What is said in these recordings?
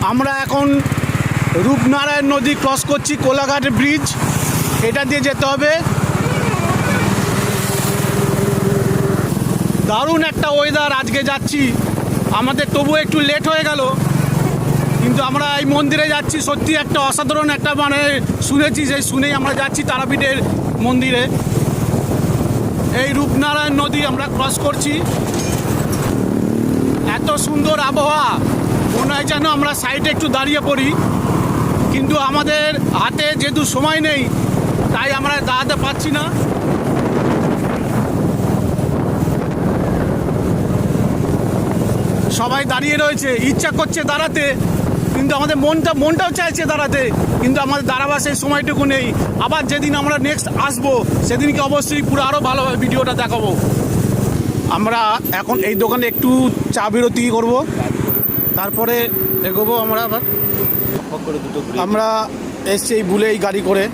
আমরা এখন রূপনারায়ণ নদী ক্রস করছি কোলাঘাট ব্রিজ এটা দিয়ে যেতে হবে। দারুণ একটা ওয়েদার আজকে যাচ্ছি। আমাদের তবু একটু লেট হয়ে গেল। কিন্তু আমরা এই মন্দিরে যাচ্ছি, সত্যি একটা অসাধারণ একটা মানে শুনেছি সেই শুনেই আমরা যাচ্ছি তারাপীঠের মন্দিরে। এই রূপনারায়ণ নদী আমরা ক্রস করছি। এত সুন্দর আবহাওয়া। মনে হয় যেন আমরা সাইডে একটু দাঁড়িয়ে পড়ি। কিন্তু আমাদের হাতে যেহেতু সময় নেই, তাই আমরা দাঁড়াতে পারছি না। সবাই দাঁড়িয়ে রয়েছে, ইচ্ছা করছে দাঁড়াতে, কিন্তু আমাদের মনটা, মনটাও চাইছে দাঁড়াতে, কিন্তু আমাদের দাঁড়াবার সেই সময়টুকু নেই। আবার যেদিন আমরা নেক্সট আসব, সেদিনকে অবশ্যই পুরো আরও ভালোভাবে ভিডিওটা দেখাবো। আমরা এখন এই দোকানে একটু চা বিরতি করব। তারপরে এগোবো আমরা আবার। আমরা এসছি এই বুলে এই গাড়ি করে।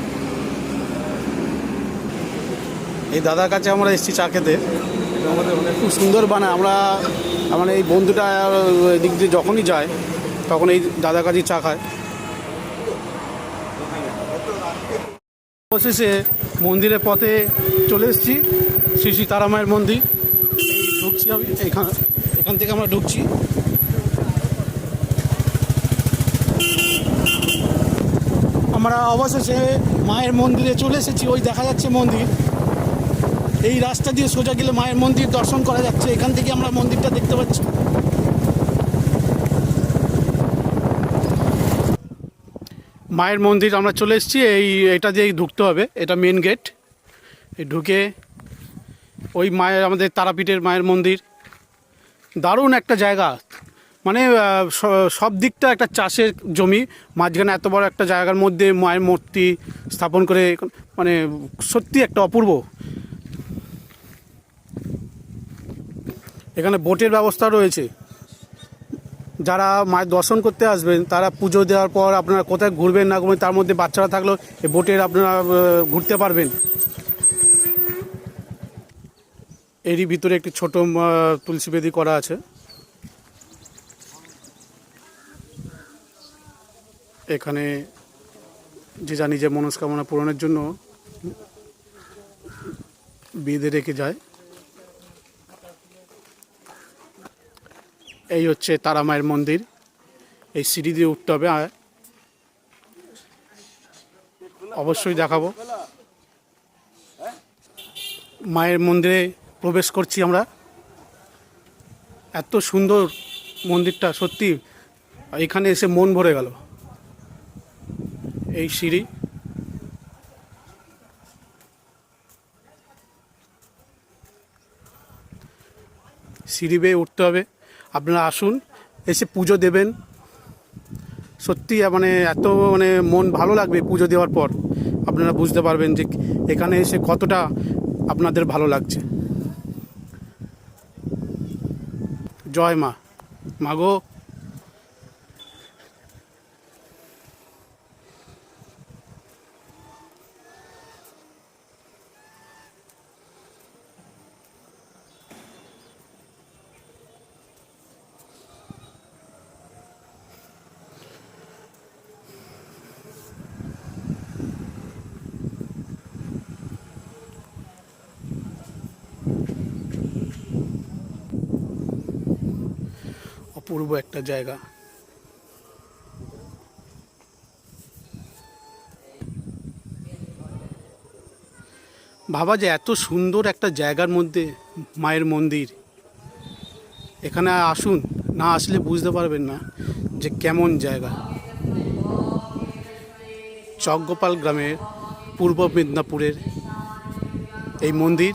এই দাদার কাছে আমরা এসছি চা খেতে। খুব সুন্দর বানায়। আমরা মানে এই বন্ধুটা এদিক দিয়ে যখনই যায়, তখন এই দাদার কাছেই চা খায়। অবশেষে মন্দিরের পথে চলে এসেছি। শ্রী শ্রী তারামায়ের মন্দির। ঢুকছি আমি। এখান এখান থেকে আমরা ঢুকছি। আমরা অবশেষে মায়ের মন্দিরে চলে এসেছি, ওই দেখা যাচ্ছে মন্দির। এই রাস্তা দিয়ে সোজা গেলে মায়ের মন্দির দর্শন করা যাচ্ছে, এখান থেকে আমরা মন্দিরটা দেখতে পাচ্ছি। মায়ের মন্দির আমরা চলে এসেছি, এই এটা দিয়ে ঢুকতে হবে, এটা মেন গেট ঢুকে ওই মায়ের, আমাদের তারাপীঠের মায়ের মন্দির। দারুণ একটা জায়গা। মানে সব দিকটা একটা চাষের জমি। মাঝখানে এত বড় একটা জায়গার মধ্যে মায়ের মূর্তি স্থাপন করে মানে সত্যি একটা অপূর্ব। এখানে বোটের ব্যবস্থা রয়েছে। যারা মায়ের দর্শন করতে আসবেন, তারা পুজো দেওয়ার পর আপনারা কোথায় ঘুরবেন না ঘুরবেন, তার মধ্যে বাচ্চারা থাকলেও এই বোটের আপনারা ঘুরতে পারবেন। এরই ভিতরে একটি ছোট তুলসী বেদি করা আছে। এখানে যে যা নিজের মনস্কামনা পূরণের জন্য বেঁধে রেখে যায়। এই হচ্ছে তারা মায়ের মন্দির। এই সিঁড়ি দিয়ে উঠতে হবে অবশ্যই দেখাবো। মায়ের মন্দিরে প্রবেশ করছি আমরা। এত সুন্দর মন্দিরটা, সত্যি। এখানে এসে মন ভরে গেল। এই সিঁড়ি। সিঁড়ি বেয়ে উঠতে হবে। আপনারা আসুন, এসে পুজো দেবেন। সত্যি মানে এত মানে মন ভালো লাগবে পুজো দেওয়ার পর। আপনারা বুঝতে পারবেন যে এখানে এসে কতটা আপনাদের ভালো লাগছে। জয় মা। মাগো অপূর্ব একটা জায়গা। ভাবা যে এত সুন্দর একটা জায়গার মধ্যে মায়ের মন্দির। এখানে আসুন, না আসলে বুঝতে পারবেন না যে কেমন জায়গা। চকগোপাল গ্রামের পূর্ব মেদিনীপুরের এই মন্দির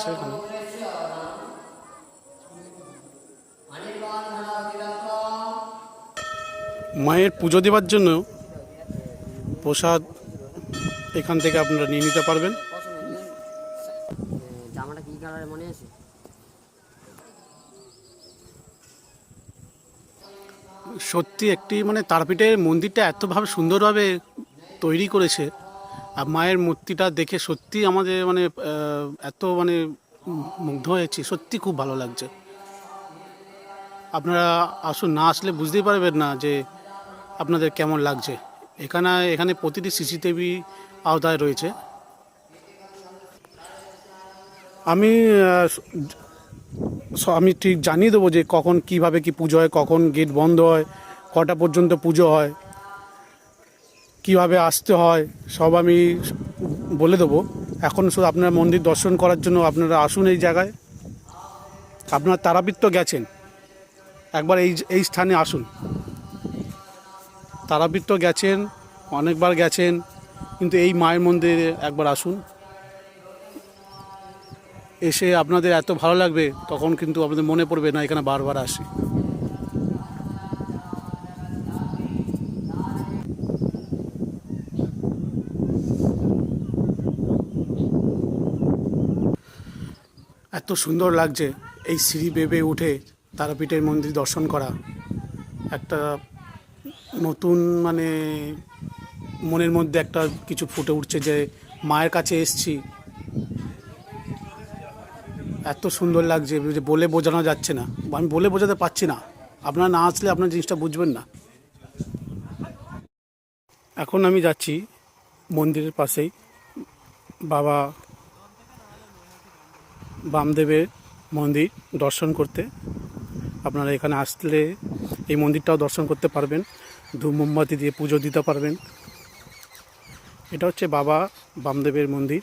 আছে ওখানে মায়ের পুজো দেওয়ার জন্য প্রসাদ এখান থেকে আপনারা নিয়ে নিতে পারবেন। জামাটা কি সত্যি একটি মানে তারপিটের মন্দিরটা এতভাবে সুন্দরভাবে তৈরি করেছে। আর মায়ের মূর্তিটা দেখে সত্যি আমাদের মানে এত মানে মুগ্ধ হয়েছি। সত্যি খুব ভালো লাগছে। আপনারা আসুন, না আসলে বুঝতেই পারবেন না যে আপনাদের কেমন লাগছে। এখানে এখানে প্রতিটি সিসিটিভি আওতায় রয়েছে। আমি আমি ঠিক জানিয়ে দেবো যে কখন কীভাবে কি পুজো হয়, কখন গেট বন্ধ হয়, কটা পর্যন্ত পুজো হয়। কীভাবে আসতে হয়, সব আমি বলে দেবো। এখন শুধু আপনারা মন্দির দর্শন করার জন্য আপনারা আসুন এই জায়গায়। আপনারা তারাপীঠ তো গেছেন। একবার এই এই স্থানে আসুন। তারাপীঠ তো গেছেন, অনেকবার গেছেন, কিন্তু এই মায়ের মন্দিরে একবার আসুন। এসে আপনাদের এত ভালো লাগবে, তখন কিন্তু আপনাদের মনে পড়বে, না এখানে বারবার আসি। সুন্দর লাগছে এই সিঁড়ি বেবে উঠে তারাপীঠের মন্দির দর্শন করা। একটা নতুন মানে মনের মধ্যে একটা কিছু ফুটে উঠছে যে মায়ের কাছে এসছি। এত সুন্দর লাগছে যে বলে বোঝানো যাচ্ছে না। আমি বলে বোঝাতে পারছি না। আপনারা না আসলে আপনার জিনিসটা বুঝবেন না। এখন আমি যাচ্ছি মন্দিরের পাশেই। বাবা বামদেবের মন্দির দর্শন করতে। আপনারা এখানে আসলে এই মন্দিরটাও দর্শন করতে পারবেন, ধূপ মোমবাতি দিয়ে পুজো দিতে পারবেন। এটা হচ্ছে বাবা বামদেবের মন্দির।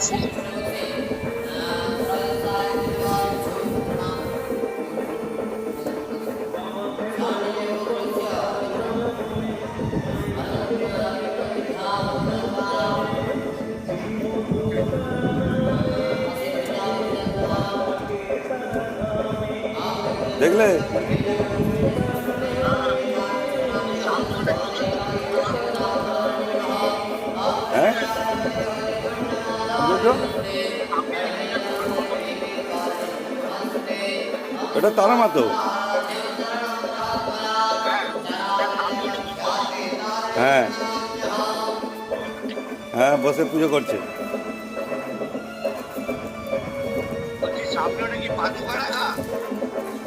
চল দেখলে? বলছো? এটা তারা মাতো হ্যাঁ। হ্যাঁ বসে পুজো করছে।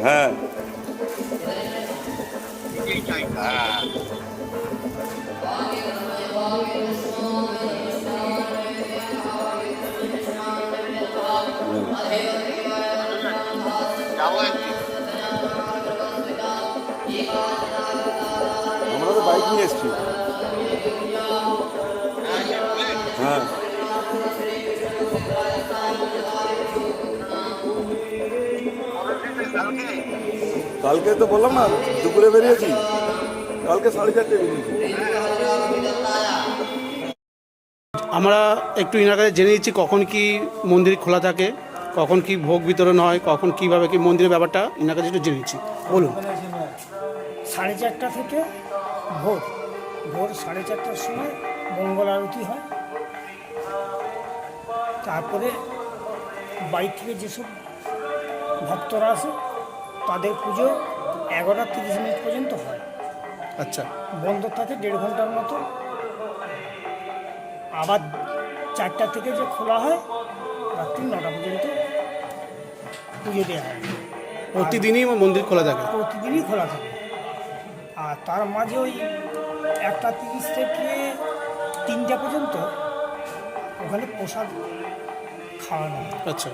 হ্যাঁ। হ্যাঁ। আমরা তো বাইক নিয়ে এসছি। হ্যাঁ। কালকে তো বললাম না, দুপুরে বেরিয়েছি। কালকে সাড়ে চারটে আমরা একটু এনার কাছে জেনে নিচ্ছি কখন কি মন্দির খোলা থাকে। কখন কি ভোগ বিতরণ হয় কখন কীভাবে কি মন্দিরের ব্যাপারটা এনার কাছে একটু জেনে নিচ্ছি। বলুন। সাড়ে চারটা থেকে ভোর ভোর সাড়ে চারটার সময় মঙ্গল আরতি হয়। তারপরে বাড়ি থেকে যেসব ভক্তরা আসে তাদের পুজো এগারোটা তিরিশ মিনিট পর্যন্ত হয়। আচ্ছা। বন্ধ থাকে দেড় ঘণ্টার মতো। আবার চারটা থেকে যে খোলা হয় রাত্রি নটা পর্যন্ত পুজো দেওয়া হয়। প্রতিদিনই মন্দির খোলা থাকে? প্রতিদিনই খোলা থাকে। আর তার মাঝে ওই একটা তিরিশ থেকে তিনটা পর্যন্ত ওখানে প্রসাদ খাওয়ানো আচ্ছা।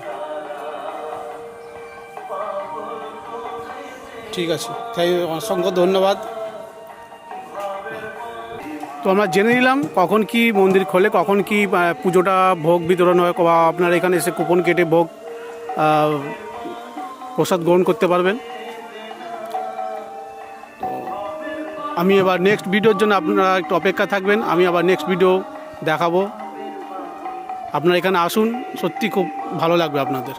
ঠিক আছে। তাই অসংখ্য ধন্যবাদ। তো আমরা জেনে নিলাম কখন কি মন্দির খোলে কখন কি পুজোটা ভোগ বিতরণ হয় বা আপনার এখানে এসে কুপন কেটে ভোগ প্রসাদ গ্রহণ করতে পারবেন। আমি এবার নেক্সট ভিডিওর জন্য আপনারা একটু অপেক্ষা থাকবেন। আমি আবার নেক্সট ভিডিও দেখাবো। আপনারা এখানে আসুন, সত্যি খুব ভালো লাগবে আপনাদের।